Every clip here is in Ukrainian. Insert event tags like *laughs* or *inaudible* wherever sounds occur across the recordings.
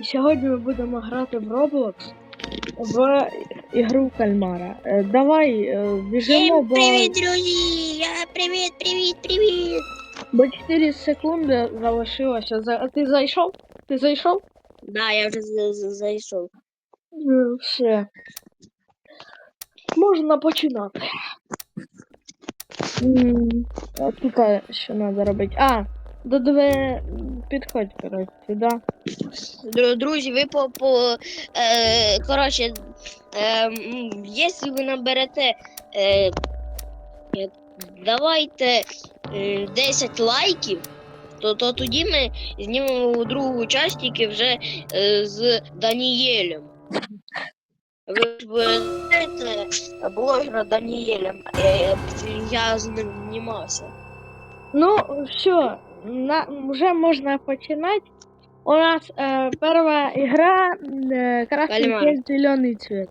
І сьогодні ми будемо грати в Roblox в ігру кальмара. Е, Давай е, біжимо, бо, привіт, друзі! Я привіт, привіт, привіт! бо 4 секунди залишилося. А ти зайшов? Ти зайшов? Да, я вже за- за- зайшов. Е, Все. Можна починати. А тут що треба робити? А, до две підходь, коротше, сюди. Дру- Друзі, ви по, по е, коротше, е, м, якщо ви наберете, е, е, давайте е, 10 лайків, то, то тоді ми знімемо другу тільки вже е, з Даніелем. Ви ж ви знаєте блогера Даніеля, е, я з ним знімався. Ну, все, на, вже можна починати. У нас е, перша ігра е, красний Кальмар. цвет, зелений цвет.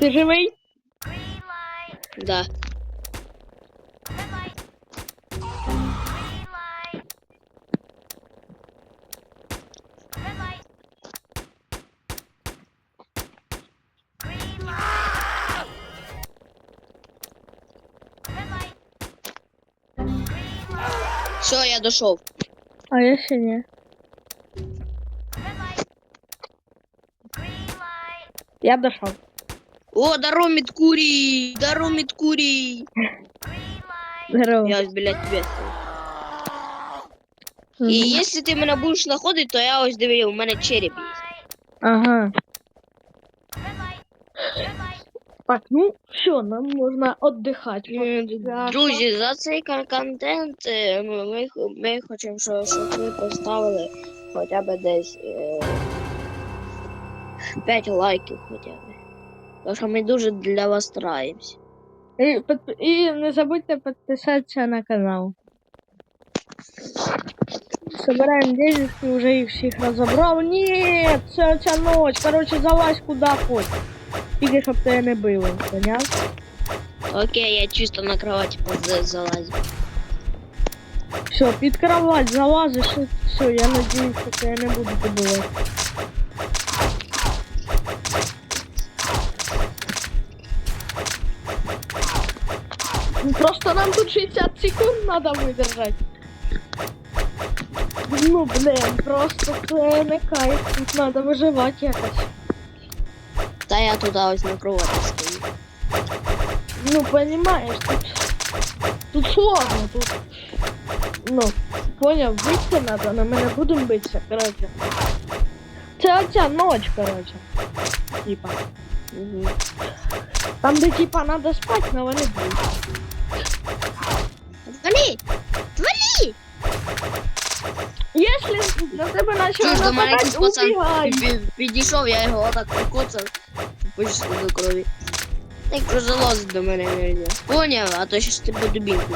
Ти живий? Да. я дошов. А я ще ні. Я дошов. О, даро Мідкурій! Даро Мідкурій! Здорово. Я ось біля тебе стою. Мгм. І якщо ти мене будеш знаходити, то я ось диви, у мене череп є. Ага. Так, ну все, нам можна віддихати. Друзі, за цей кон- контент ми, ми, хочемо, щоб, ви поставили хоча б десь е, 5 лайків хоча б. Тому що ми дуже для вас стараємось. І, і не забудьте підписатися на канал. Собираем денежки, уже их всех разобрал. Нет, це ця ночь. Короче, залазь куда хоть. Тільки щоб тебе не було, поняв? Окей, я чисто на кроваті поз- залазю. Все, під кровать залазиш, і все, я надіюсь, що тебе не буду побивати. Ну, Просто нам тут 60 секунд надо выдержать. Ну, блин, просто це не кайф. Тут надо виживати якось. Та я туди ось на кроваті стою. Ну, понимаешь, тут, тут сложно, тут, ну, понял, биться надо, на мене будем битися, короче. Це оця ночь, короче. Типа. Угу. Там, де типа надо спать, но вони будуть. Твалі! Твалі! Якщо на тебе Чуєш, почали до мене якийсь нападати, пацан убігай. пі- пі- підійшов, я його отак покоцав, почти до крові. Так що залазить до мене нельзя. Поняв, а то щось тебе дубінку.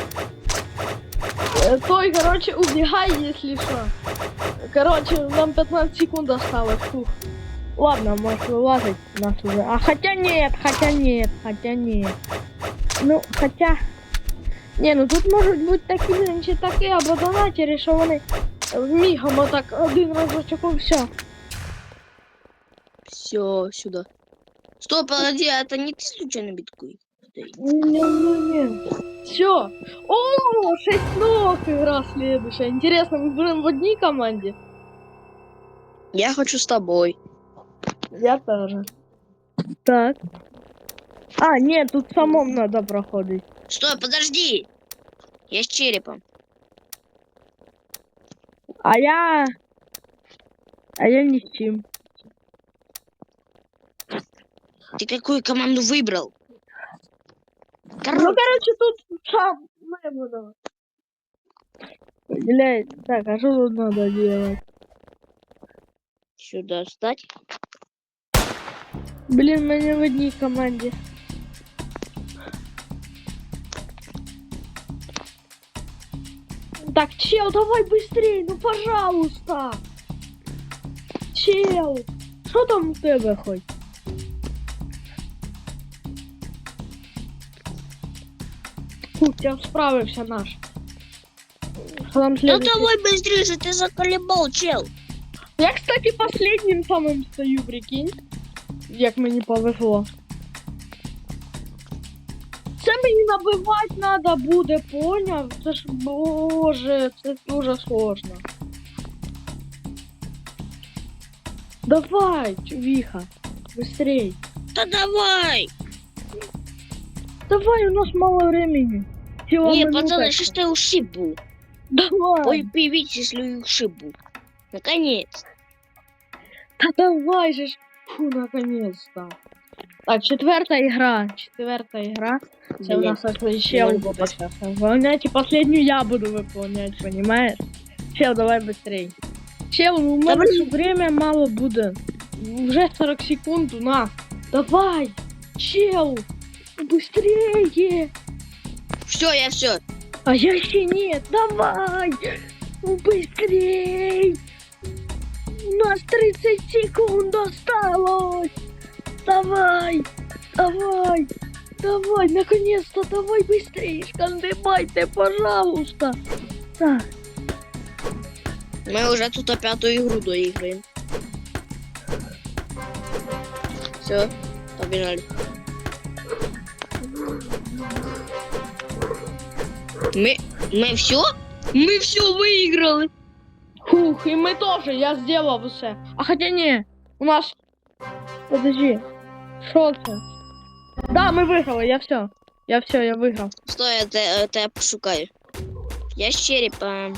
Той, короче, убегай, если что. Короче, нам 15 секунд осталось. Фух. Ладно, можешь вылазить нас уже. А хотя нет, хотя нет, хотя нет. Ну, хотя... Не, ну тут можуть бути такі, чи такі або донатери, що вони мігом отак один разочок все. Все, сюда. Стоп, подожди, а это не ты случайно биткоин? Не-не-не. Все. О, 6 ног игра следующая. Интересно, мы будем в одной команде? Я хочу с тобой. Я тоже. Так. А, нет, тут самому надо проходить. Стой, подожди! Я с черепом. А я... А я ни с чем. Ты какую команду выбрал? Ну, Короче, короче, тут сам мы буду. Блядь, так, а что тут надо делать? сюда встать. Блин, мы не в одной команде. Так, чел, давай быстрее, ну пожалуйста. Чел, что там у тебе хоть? Фух, я справився наш. Що нам Ну следующий? давай быстрее, ты заколебал, чел. Я, кстати, последним самым стою, прикинь. Як мені повезло. Це мені набивати треба буде, поняв? Це ж боже, це дуже сложно. Давай, чувіха, быстрей. Да давай. Давай, у нас мало времени. Всего Не, пацаны, еще. сейчас я ушибу. Давай. Ой, появитесь, если я ушибу. Наконец. Да давай же. Фу, наконец-то. Так, четвертая игра. Четвертая игра. Це у нас сейчас выполнять. И последнюю я буду выполнять, понимаешь? Чел, давай быстрей. Чел, у Да меня блин. время мало будет. Уже 40 секунд у нас. Давай! Чел! Быстрее! Все, я все. А я еще нет! Давай! Ну, Быстрей! У нас 30 секунд осталось! Давай! Давай! Давай, наконец-то, давай быстрее! Шкандыбайте, пожалуйста! Так, Мы уже тут пятую игру доиграем. Все, побежали. Мы, мы все? Мы все выиграли. фух, и мы тоже, я сделал все. А хотя не, у нас... Подожди, что это? Да, мы выиграли, я все. Я все, я выиграл. Стой, это, это я пошукаю. Я с черепом.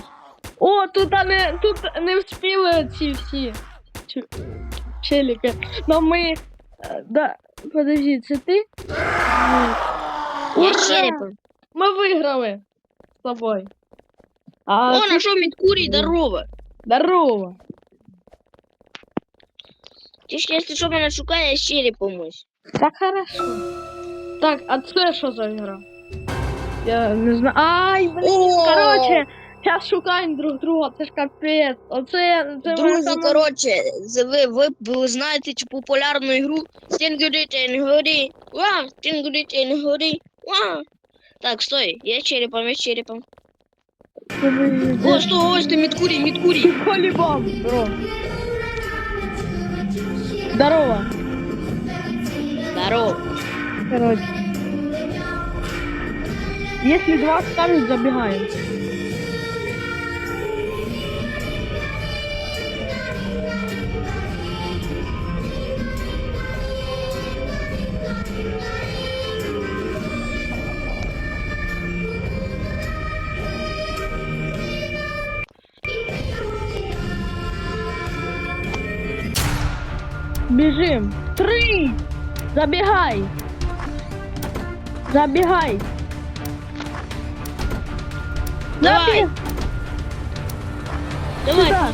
О, тут не, тут не вспіли ці всі чу- челіки. Но ми. е, Да, подожди, це ти? Я Ура! с черепом. Ми виграли з тобою. А, О, нашел Миткури, здорово. Здорово. Ти ж, якщо що мене шукає, я з черепом. Так хорошо. Так, а це що за гра? Я не знаю. Ай, блін, О! короче, зараз шукаємо друг друга, це ж капець. Оце, це ми Друзі, саме- коротше, з- ви, ви, ви знаєте цю популярну ігру Стінгуди Тенгуди. Ва, Стінгуди Тенгуди. Ва. Так, стой, я з черепом, я з черепом. це ми- О, стой, ось ти Міткурі, Міткурі. Полибом, здорово. Здорово. Здорово. Короче. Если два скажут, забегаем. Бежим. Три. Забегай. Забегай. Давай. Забег- Давай, Сюда.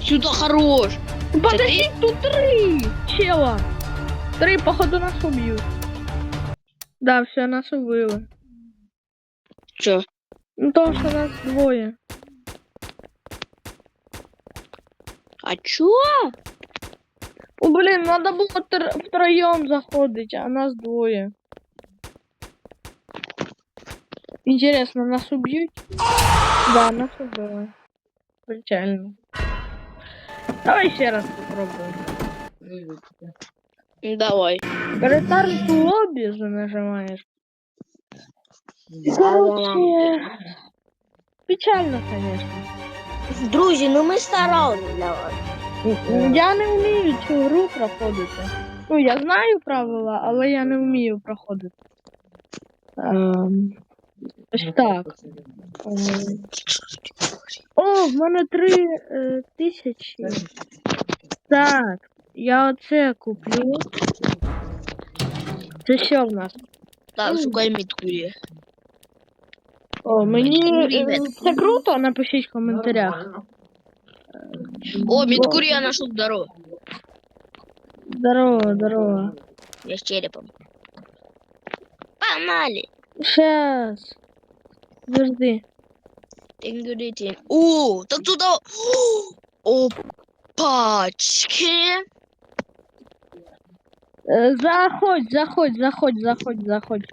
сюда хорош. Подожди, тут три чела. Три, походу, нас убьют. Да, все, нас убило. Чо? Ну, то, что нас двое. А чо? О, блин, надо было тр- втроем заходить, а нас двое. Интересно, нас убьют? Да, нас убило. Печально. Давай еще раз попробуем. Давай. To lobby же нажимаешь. Короче, печально, конечно. Друзі, ну ми старалися для вас. Я не вмію цю гру проходити. Ну, я знаю правила, але я не вмію проходити. Ем, ось так. Ем, О, в мене три е, тисячі. Так, я оце куплю. Це що в нас? Так, шукай Міткурі. О, мені е, це круто, напишіть в коментарях. О, Міткурі я знайшов здорово. Здорово, здорово. Я з черепом. Погнали. Щас. Подожди. Тингудитин. О, так туда... О, пачки. Е, Заходь, заходь, заходь, заходь, заходь.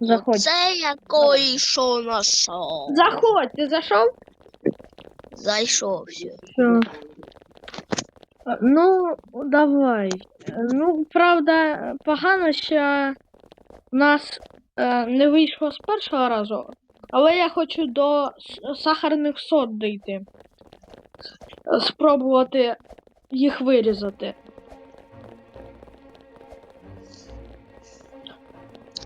Заходь. Це я кое-що нашов. Заходь, ти зайшов? Зайшов все. Все. Ну, давай. Ну, правда, погано, що в нас е, не вийшло з першого разу, але я хочу до сахарних сот дійти. Спробувати їх вирізати.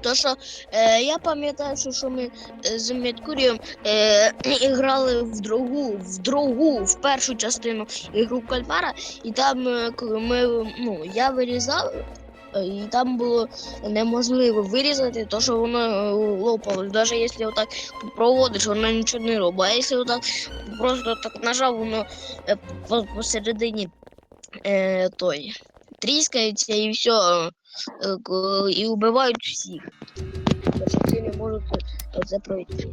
То що е, я пам'ятаю, що, ми е, з Медкурієм е, *clears throat* грали в другу, в другу, в першу частину ігру Кальмара, і там е, коли ми, ну, я вирізав, е, і там було неможливо вирізати, то що воно лопалось. Навіть якщо отак проводиш, воно нічого не робить. А якщо отак просто так нажав, воно посередині е, той тріскається і все. І вбивають всіх. Тому що не можуть це пройти.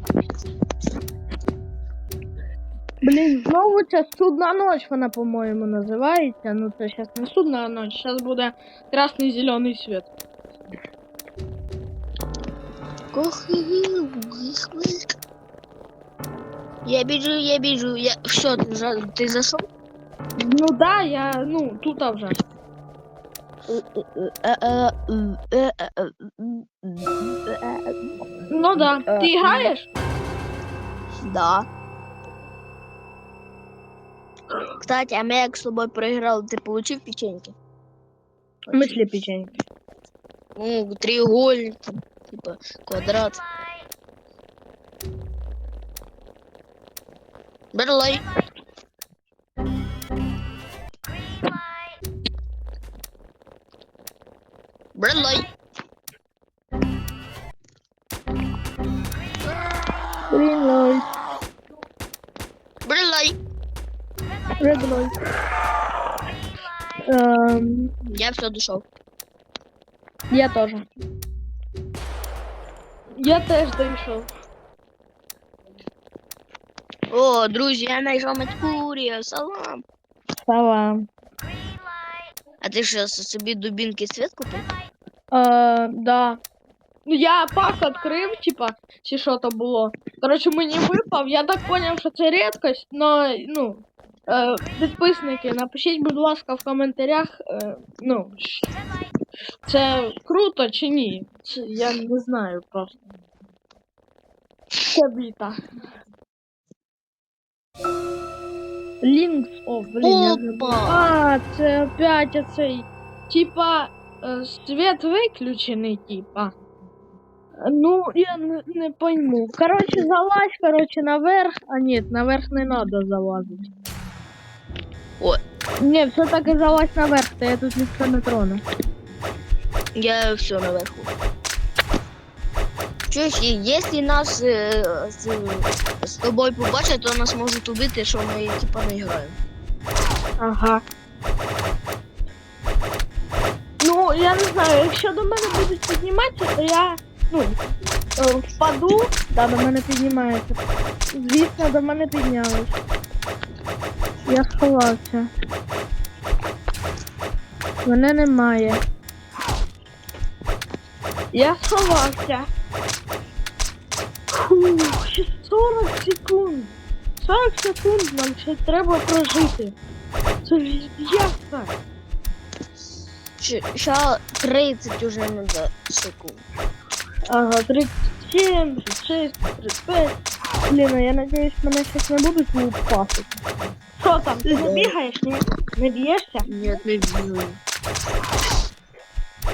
Блін, знову ця судна ніч вона, по-моєму, називається. Ну, це зараз не судна ніч, зараз буде красний зелений світ. Я біжу, я біжу, я. Що, ти, за... ти зайшов? Ну да, я, ну, тут вже. Ну да. Е, Ти граєш? Да. Кстати, а ми як з тобою проіграли, ти получив печеньки? В смысле печеньки? Ну, треугольник, типа квадрат. Берлай. Берлай. Green Берлай. Red light. Ем, Я все дошел. я теж. Я теж дійшов. О, друзі, я знайшов Меркурія, салам. Салам. А ти що собі дубінки світ купив? Е, да. Ну я пак відкрив, типа, чи що то було. Коротше, мені випав, я так поняв, що це рідкость, но, ну, е, підписники, напишіть, будь ласка, в коментарях, е, ну, це круто чи ні. Це, я не знаю просто. Це біта. Links, о, блін, я забув. Опа! А, це опять оцей. Типа, е, світ виключений, типа. Ну, я не, не пойму. Короче, залазь, короче, наверх. А нет, наверх не надо залазить. Ой. Не, все-таки залазь наверх, то я тут ніхто не трону. Я все наверху. Чуєш, і якщо нас е, з, з тобою побачать, то нас можуть убити, що ми типа не граємо. Ага. Ну, я не знаю, якщо до мене будуть підніматися, то я, ну, е, впаду. Да, до мене піднімається. Звісно, до мене піднялись. Я сховався. Мене немає. Я сховався. Фух, ще 40 секунд. 40 секунд нам ще треба прожити. Це ж як так? Ще 30 уже надо секунд. Ага, 37, 36, 35. Блін, а я надіюсь, мене щось не будуть лупасити. Що там, ти не бігаєш, ні? Не б'єшся? Ні, не.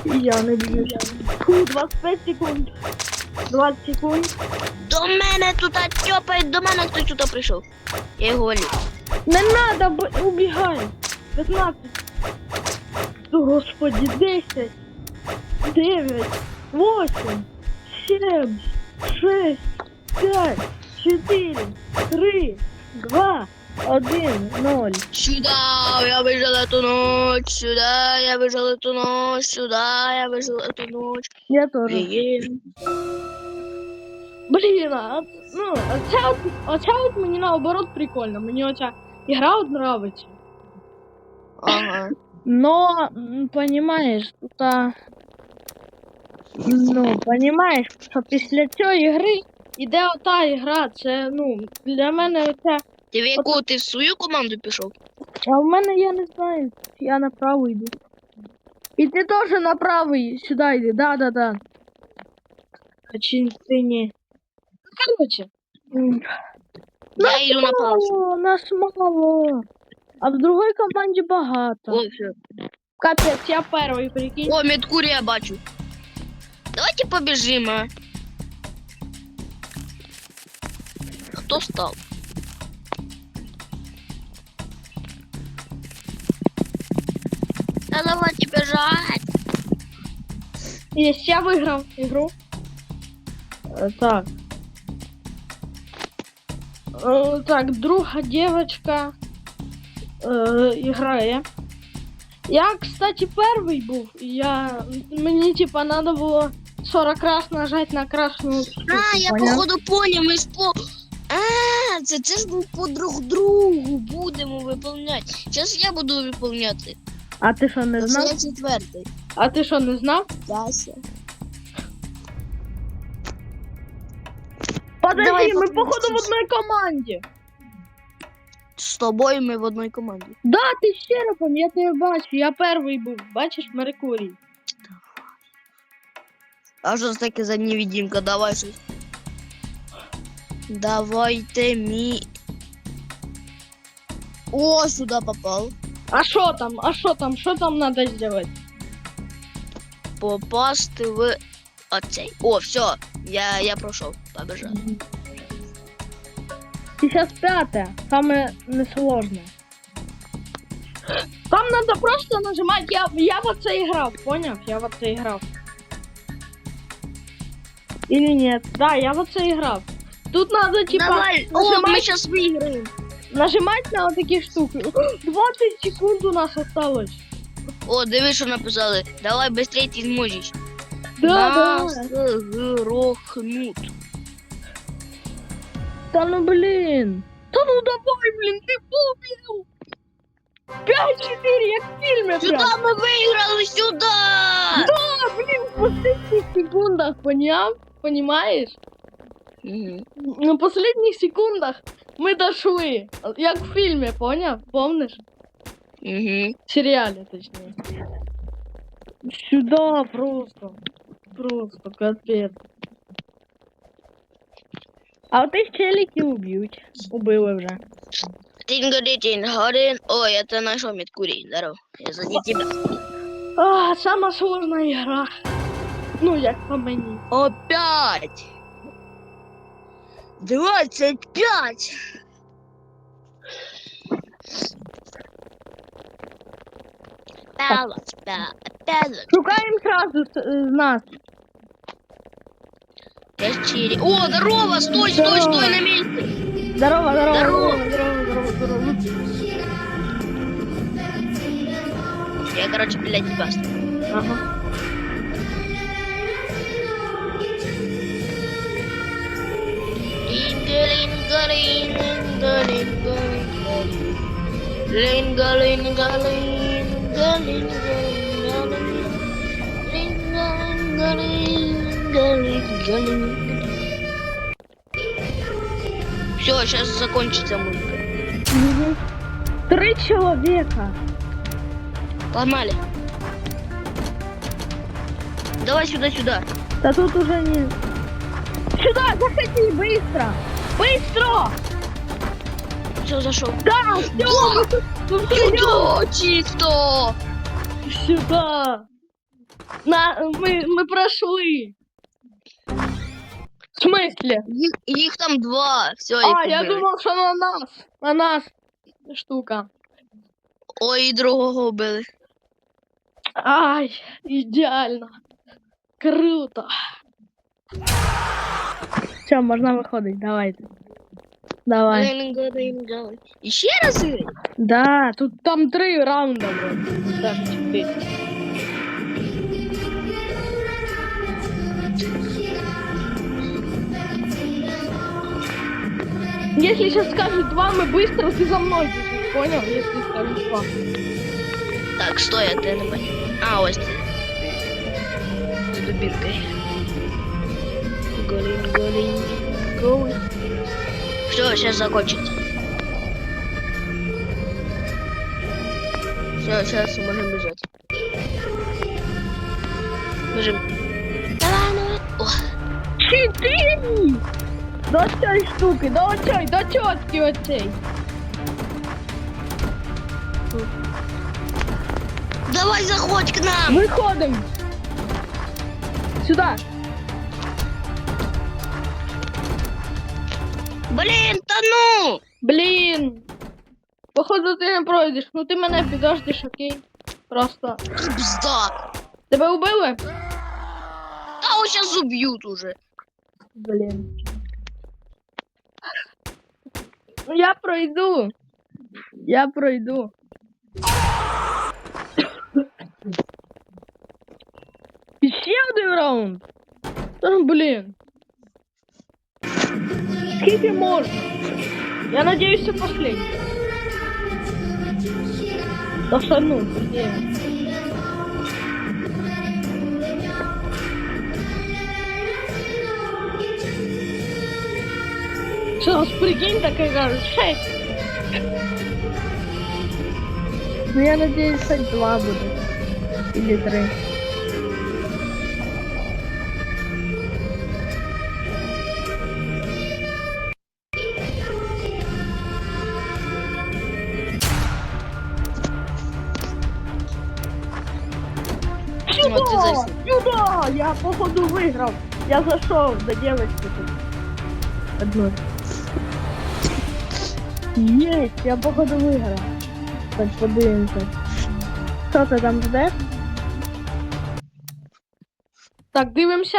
І я не б'юся. Фу, 25 секунд. 20 секунд. До мене тут тьопають, до мене хтось тут прийшов. Я його валю. Не надо, бо убігай. 15. О, Господи, 10. 9. 8. 7. 6. 5. 4. 3. 2. 1. 0. Сюда я выжил эту ночь, сюда я выжил эту ночь, сюда я выжил эту ночь. Я тоже. Е-е. Блін, а, ну, оця от, оця от мені наоборот прикольно. Мені оця ігра от нравиться. Ага. Но, м, понимаешь, тут а, Ну, понімаєш, що після цієї гри іде ота ігра. Це, ну, для мене це. Ти в яку ти в свою команду пішов? А в мене я не знаю, я направо йду. І ти теж направо й- сюди йди, да, да, да. А чи ти ні? Короче. м, Я йду на паузу. Мало, нас мало. А в другій команді багато. О, все. Капець, я перший, прикинь. О, медкурі я бачу. Давайте побіжимо. а. Хто став? Та давайте бежать. Єсть, я виграв ігру. Е, Так. Е, Так, друга дівчинка е, грає. Я, кстати, перший був. Я, мені, типа, надо було 40 раз нажать на красну штуку, А, я походу поняв, ми ж по. А, це, це ж ми по друг другу будемо виповняти. Зараз я буду виповняти. А ти що не Це знав? я четвертий. А ти що не знав? Яся. Подожди, ми походу в одній команді. З тобою ми в одній команді. Да, ти щерепом, я тебе бачу. Я перший був. Бачиш, Меркурій. А що це таке за невидимка? Давай щось. Давайте мі. О, сюди попав. А що там? А що там? Що там надо зробити? Попасти в оцей. О, все, я, я пройшов. Побежав. Сейчас пятое, самое несложное. Там надо просто нажимать, я, я в это играл, понял? Я в это играл. Или нет? Да, я в это играл. Тут надо типа Давай, о, ми нажимать, зараз виграємо. Нажимать на вот такие штуки. 20 секунд у нас осталось. О, диви, що написали. Давай быстрее ти зможеш. Да, да. Нас грохнут. Да ну блин. Да ну давай, блин, ты побил. 5-4, як в фильме Сюди прям. ми виграли, сюди! Да, блин, в последних секундах, понял? Понимаешь? Мгм. На последних секундах мы дошли. я в фильме, понял? Помнишь? Угу. В серіалі, точніше. Сюда просто. Просто капец. А вот їх челики убьют? Убили уже. Тинго-дин-горин. Ой, я це знайшов Міткурій. Здоров. Я за не тебя. А, самая сложная игра. Ну, я по мені. Опять! 25! Пялать, пя- пялать. Шукаємо сразу з, з нас. Четыре. О, здорово! Стой, стой, Здорово. стой на месте! Здорово, здорово, Здорово. здорово, здорово, здорово, здорово. Я, короче, блядь, тебя. Ага. Все, сейчас закончится музыка. Мгм. Три чоловіка. Погнали. Давай сюда, сюда. Та тут уже не. Сюда, заходи, быстро! Быстро! Все, зашел. Да, все! Сюда, чисто. Сюда! На, мы, мы прошли! В смысле? Их, их там два. Все, А, я думал, что на нас. На нас штука. Ой, і другого вбили. Ай, идеально. Круто. Все, можно выходить, давайте. Давай. Ринга, ринга. І ще раз? Да, тут там три раунда. Даже. Если сейчас скажут два, мы быстро, ты за мной бежишь, понял? Если скажут два. Так, стой, тебе не бачу. А, ось ти. добіркою Голінь, голінь, голінь. Все, сейчас закончится. Все, сейчас можем бежать. Бежим. Давай, давай. О, Чотири! До цієї штуки, до оцей, до чотки оцей. давай заходь к нам. Виходимо. Сюди. Блин, та ну! Блін. Походу ти не пройдеш. Ну ти мене підождеш, окей? Просто. Пизда. Тебе убили? А вот сейчас убьют уже. Блін. Ну я пройду. Я пройду. Ще один раунд. Та блін. Скільки можна? Я надеюсь, це последний. Да что, ну, где? Что, прикинь, такая кажется, шесть. Ну, я надеюсь, хоть два будет. Или три. Выиграл. Я зашел до девочки тут. Одной. Есть, я походу выиграл. Так, подивимося. Що ти там ждеш? Так, дивимося.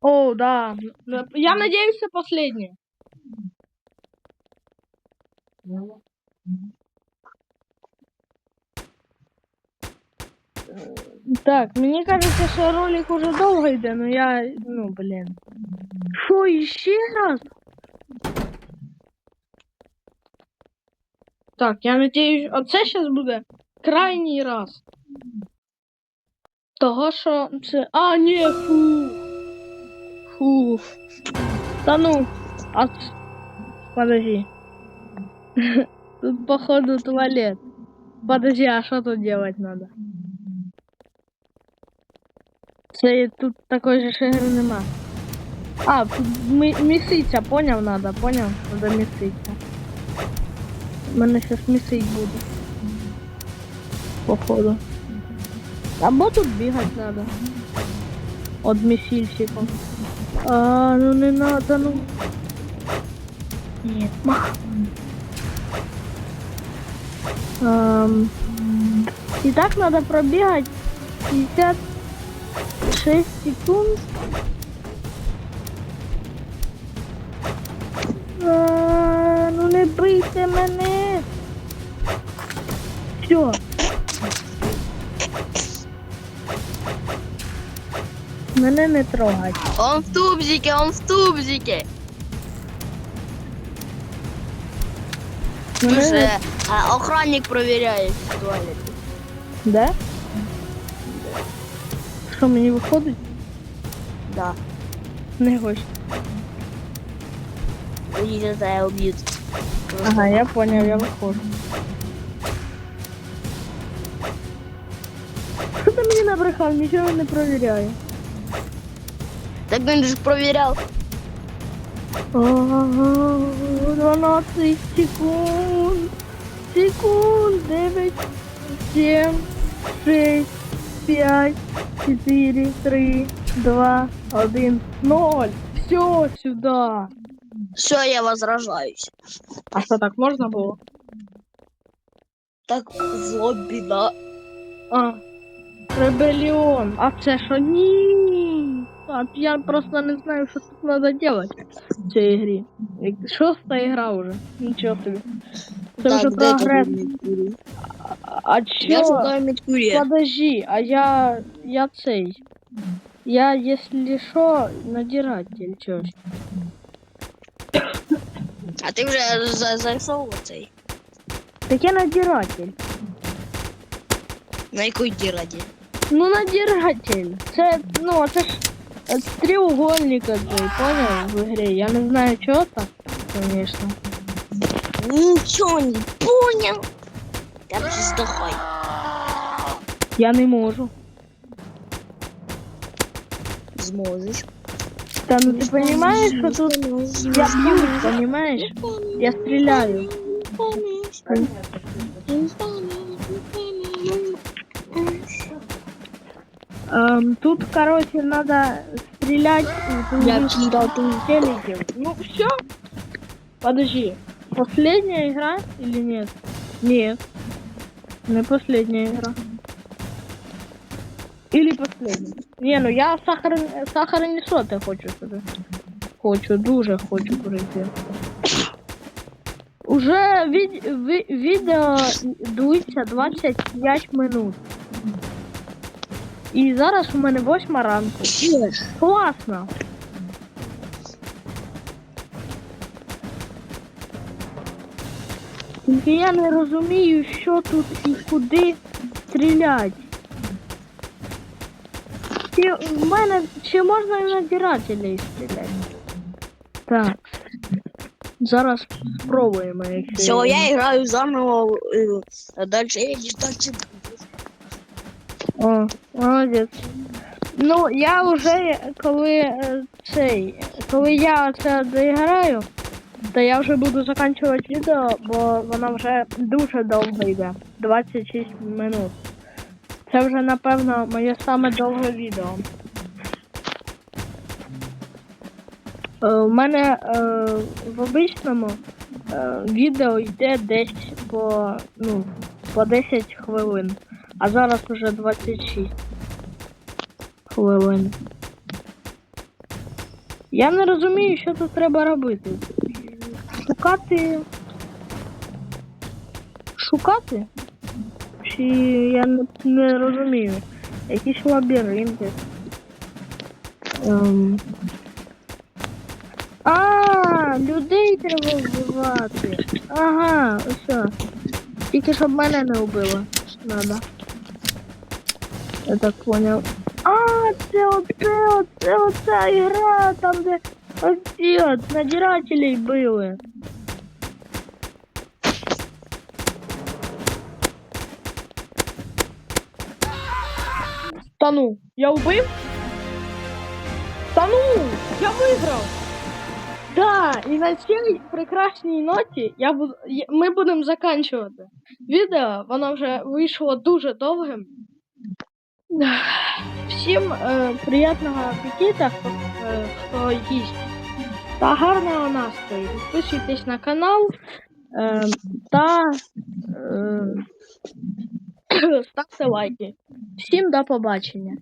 О, да. Я надеюсь, це последнее. Так, мені кажется, що ролик уже довго йде, но я. Ну, блін. Що, іще раз? Так, я надіюсь, оце зараз буде крайній раз. Того, що це. А, ні, фу. Фу. Та ну. А... ц- Подожди. *laughs* Тут, походу, туалет. Подожди, а что тут делать надо? Це тут такої ж ігри нема. А, ми- місиця, поняв надо, поняв? Надо місиця. Мене щас місить буде. Походу. Або тут бігати надо. От місільщиком. А, ну не надо, ну. Нет. Ам, и так надо пробегать 56 секунд. А, ну не бийте мене. Все. Мене не трогать. Он в тубзике, он в тубзике. А, охранник проверяет туалет. Да? Що мені виходить? Да. Не за убьют. Ага, я понял, я виходжу. Що ти мені набрехав? Нічого не провіряю. Так он же проверял. Ага, 12 секунд. Секунд. 9, 7, 6, 5, 4, 3, 2, 1, 0. Все, сюда. Все, я возражаюсь. А що так можна було? Так в лобби, да. А, Ребеліон. А це що? Ні. А я просто не знаю, що тут треба робити в цій грі. Шоста ігра вже. Нічого собі. Це вже где прогрес. тут Меркурий? А Я чё? шукаю Меркурия. Подожди, а я... Я цей. Я, если що, надиратель, чё ж. А ти вже за- зайшов у цей? Так я надиратель. На якій діраді? Ну, надиратель. Це, ну, це ж е, треугольник цей, понял, в игре. Я не знаю, чого так, конечно. Нічого не понял. Та здохай. Я не можу. Зможеш. Та ну ти понимаешь, що тут я б'юсь, понимаешь? Я стріляю. Эм, тут, короче, надо стрелять Я двух челиков. Ну, все. Подожди. Последняя игра или нет? Нет. Не последняя игра. Или последняя. Не, ну я сахар, сахарні соти хочу собі. Хочу, дуже хочу пройти. Уже від, ві, відео дується 25 минут. І зараз у мене 8 ранку. Класно. Я не розумію, що тут і куди стріляти. Чи в мене чи можна і надирателей стріляти? Так. Зараз спробуємо, якщо. Все, я граю заново, е, а далі я далі О, молодець. Ну, я вже коли е, цей, коли я це доіграю, то я вже буду закінчувати відео, бо воно вже дуже довго йде. 26 минут. Це вже, напевно, моє саме довге відео. Е, У мене е, в обичному е, відео йде десь по, ну, по 10 хвилин. А зараз уже 26 хвилин. Я не розумію, що тут треба робити. Шукати. Шукати? Чи я не, не розумію. Якісь лабіринти. Ем... А, людей треба вбивати. Ага, все. Тільки щоб мене не вбило. Надо. Я так понял. А, це оце, оце, оця ігра, там де оці надирателей били. Та ну, я вбив? Та ну, я виграв! Да, і на цій прекрасній ноті я буду, ми будемо закінчувати. Відео, воно вже вийшло дуже довгим. Всім е, приємного апетита, е, хто їсть. Та гарного настрою. Підписуйтесь на канал е, та е, *coughs* ставте лайки. Всім до побачення.